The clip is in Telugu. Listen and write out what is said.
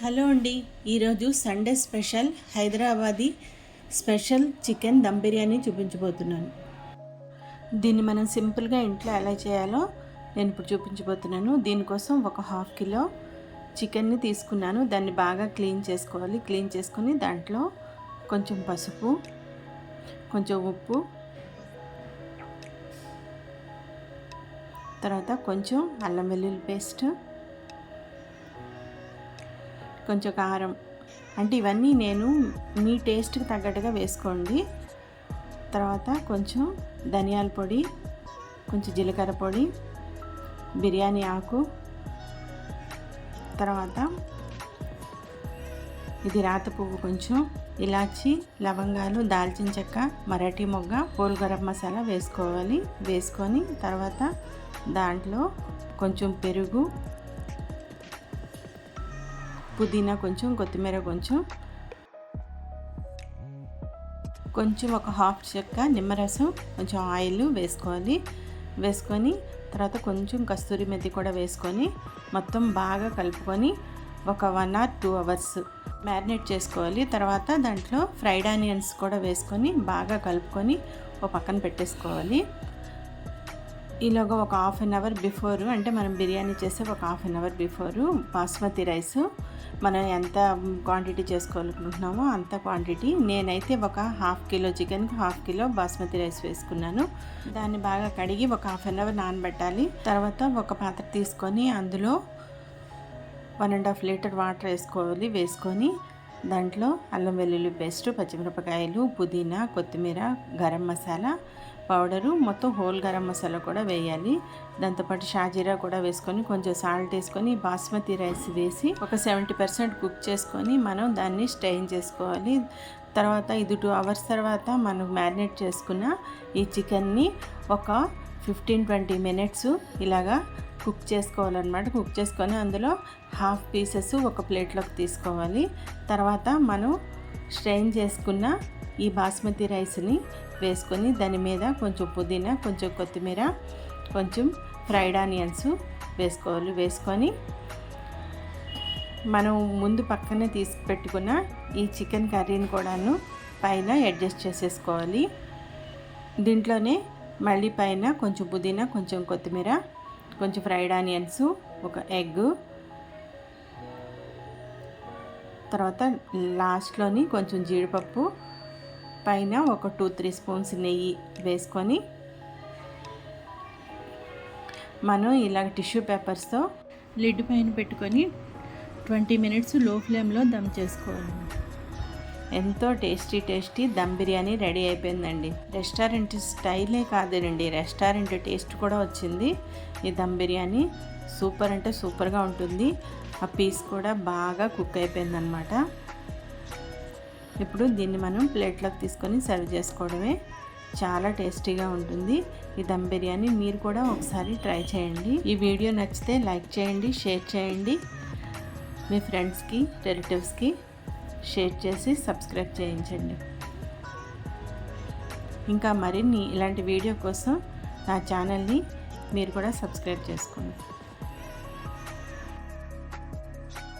హలో అండి ఈరోజు Sunday special Hyderabadi special chicken dum biryani చూపించబోతున్నాను. దీన్ని మనం సింపుల్గా ఇంట్లో ఎలా చేయాలో నేను ఇప్పుడు చూపించబోతున్నాను. దీనికోసం ఒక హాఫ్ కిలో చికెన్ని తీసుకున్నాను. దాన్ని బాగా క్లీన్ చేసుకోవాలి. క్లీన్ చేసుకుని దాంట్లో కొంచెం పసుపు కొంచెం ఉప్పు తర్వాత కొంచెం అల్లం వెల్లుల్లి పేస్ట్ కొంచెం కారం. అంటే ఇవన్నీ నేను మీ టేస్ట్కి తగ్గట్టుగా వేసుకోండి. తర్వాత కొంచెం ధనియాల పొడి కొంచెం జీలకర్ర పొడి బిర్యానీ ఆకు. తర్వాత ఇది రాత పువ్వు కొంచెం ఇలాచి లవంగాలు దాల్చిన చెక్క మరాఠీ మొగ్గ పోల్ గరం మసాలా వేసుకోవాలి. వేసుకొని తర్వాత దాంట్లో కొంచెం పెరుగు పుదీనా కొంచెం కొత్తిమీర కొంచెం. కొంచెం ఒక హాఫ్ చెక్క నిమ్మరసం కొంచెం ఆయిల్ వేసుకోవాలి. వేసుకొని తర్వాత కొంచెం కస్తూరి మెత్తి కూడా వేసుకొని మొత్తం బాగా కలుపుకొని ఒక one or two hours marinate చేసుకోవాలి. తర్వాత దాంట్లో ఫ్రైడ్ ఆనియన్స్ కూడా వేసుకొని బాగా కలుపుకొని ఒక పక్కన పెట్టేసుకోవాలి. ఈలోగా ఒక హాఫ్ అన్ అవర్ బిఫోర్ అంటే మనం బిర్యానీ చేస్తే ఒక half an hour before basmati rice. మనం ఎంత క్వాంటిటీ చేసుకోవాలనుకుంటున్నామో అంత క్వాంటిటీ. నేనైతే ఒక హాఫ్ కిలో చికెన్కి హాఫ్ కిలో బాస్మతి రైస్ వేసుకున్నాను. దాన్ని బాగా కడిగి ఒక హాఫ్ అన్ అవర్ నానబెట్టాలి. తర్వాత ఒక పాత్ర తీసుకొని అందులో one and half litre water వేసుకోవాలి. వేసుకొని దాంట్లో అల్లం వెల్లుల్లి పేస్ట్ పచ్చిమిరపకాయలు పుదీనా కొత్తిమీర గరం మసాలా పౌడరు మొత్తం హోల్ గరం మసాలా కూడా వేయాలి. దాంతోపాటు షాజీరా కూడా వేసుకొని కొంచెం సాల్ట్ వేసుకొని బాస్మతి రైస్ వేసి ఒక సెవెంటీ పర్సెంట్ కుక్ చేసుకొని మనం దాన్ని స్టెయిన్ చేసుకోవాలి. తర్వాత ఇది టూ అవర్స్ తర్వాత మనం మ్యారినేట్ చేసుకున్న ఈ చికెన్ని ఒక ఫిఫ్టీన్ ట్వంటీ మినిట్స్ ఇలాగా కుక్ చేసుకోవాలన్నమాట. కుక్ చేసుకొని అందులో హాఫ్ పీసెస్ ఒక ప్లేట్లోకి తీసుకోవాలి. తర్వాత మనం స్ట్రెయిన్ చేసుకున్న ఈ బాస్మతి రైస్ని వేసుకొని దాని మీద కొంచెం పుదీనా కొంచెం కొత్తిమీర కొంచెం ఫ్రైడ్ ఆనియన్స్ వేసుకోవాలి. వేసుకొని మనం ముందు పక్కనే తీసి పెట్టుకున్న ఈ చికెన్ కర్రీని కూడాను పైన అడ్జస్ట్ చేసేసుకోవాలి. దీంట్లోనే మళ్ళీ పైన కొంచెం పుదీనా కొంచెం కొత్తిమీర కొంచెం ఫ్రైడ్ ఆనియన్స్ ఒక ఎగ్. తర్వాత లాస్ట్లోని కొంచెం జీడిపప్పు పైన ఒక టూ త్రీ స్పూన్స్ నెయ్యి వేసుకొని మనం ఇలాగ టిష్యూ పేపర్స్తో లిడ్ పైన పెట్టుకొని ట్వంటీ మినిట్స్లో ఫ్లేమ్లో దమ్ చేసుకోవాలి. ఎంతో tasty tasty dum biryani ready అయిపోయిందండి. రెస్టారెంట్ స్టైలే కాదండి రెస్టారెంట్ టేస్ట్ కూడా వచ్చింది. ఈ దమ్ బిర్యానీ సూపర్ అంటే సూపర్గా ఉంటుంది. ఆ పీస్ కూడా బాగా కుక్ అయిపోయిందనమాట ఇప్పుడు దీన్ని మనం ప్లేట్లోకి తీసుకొని సర్వ్ చేసుకోవడమే. చాలా టేస్టీగా ఉంటుంది. ఈ దమ్ బిర్యానీ మీరు కూడా ఒకసారి ట్రై చేయండి. ఈ వీడియో నచ్చితే లైక్ చేయండి షేర్ చేయండి. మీ ఫ్రెండ్స్కి రిలేటివ్స్కి షేర్ చేసి సబ్స్క్రైబ్ చేయించండి. ఇంకా మరిన్ని ఇలాంటి వీడియో కోసం నా ఛానల్ని మీరు కూడా సబ్స్క్రైబ్ చేసుకోండి.